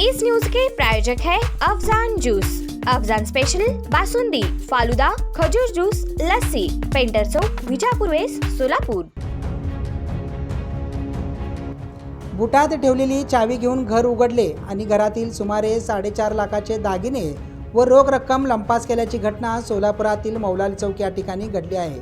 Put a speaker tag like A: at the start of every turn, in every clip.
A: इस news के प्रायोजक है अफजान जूस। अफजान स्पेशल बासुंदी फालुदा खजूर जूस लस्सी पेंटर चौक विजापूर वेस सोलापूर।
B: बुटात ठेवलेली चावी घेऊन घर उघडले आणि घरातील सुमारे साडेचार लाखाचे दागिने व रोख रक्कम लंपास केल्याची घटना सोलापुरातील मौलाल चौक या ठिकाणी घडली आहे.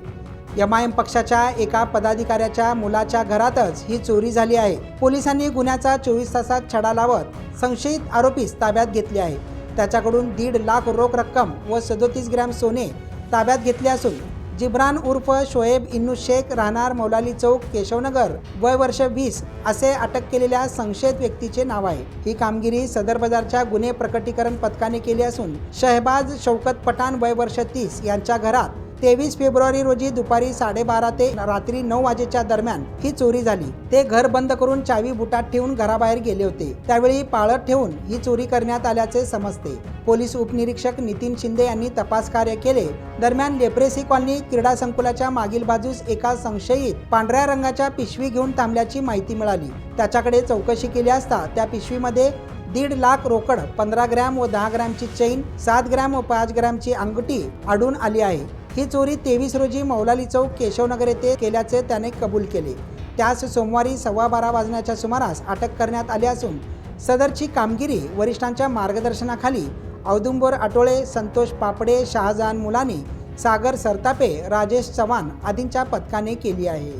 B: एम आय एम पक्षाच्या एका पदाधिकाऱ्याच्या मुलाच्या घरातच ही चोरी झाली आहे. पोलिसांनी गुन्ह्याचा चोवीस तासात छडा लावत संशयित आरोपीस ताब्यात घेतले आहे. त्याच्याकडून दीड लाख रोख रक्कम व सदोतीस ग्रॅम सोने ताब्यात घेतले असून जिब्रान उर्फ शोएब इन्नू शेख राहणार मौलाली चौक केशवनगर वय वर्ष वीस असे अटक केलेल्या संशयित व्यक्तीचे नाव आहे. ही कामगिरी सदर बाजारच्या गुन्हे प्रकटीकरण पथकाने केली असून शहबाज शौकत पठाण वय वर्ष तीस यांच्या घरात तेवीस फेब्रुवारी रोजी दुपारी साडेबारा ते रात्री नऊ वाजेच्या दरम्यान ही चोरी झाली. ते घर बंद करून चावी बुटात ठेवून घराबाहेर गेले होते. त्यावेळी पाळत ठेवून ही चोरी करण्यात आल्याचे समजते. पोलीस उपनिरीक्षक नितीन शिंदे यांनी तपास कार्य केले. दरम्यान लेप्रेसी कॉलनी क्रीडा संकुलाच्या मागील बाजूस एका संशयित पांढऱ्या रंगाच्या पिशवी घेऊन थांबल्याची माहिती मिळाली. त्याच्याकडे चौकशी केली असता त्या पिशवीमध्ये दीड लाख रोकड पंधरा ग्रॅम व दहा ग्रॅमची चैन सात ग्रॅम व पाच ग्रॅमची अंगठी आढळून आली आहे. ही चोरी तेवीस रोजी मौलाली चौक केशवनगर येथे केल्याचे त्याने कबूल केले. त्यास सोमवारी सव्वा बारा वाजण्याच्या सुमारास अटक करण्यात आली असून सदरची कामगिरी वरिष्ठांच्या मार्गदर्शनाखाली औदुंबर आटोळे संतोष पापडे शहाजहान मुलानी सागर सरतापे राजेश चव्हाण आदींच्या पथकाने केली आहे.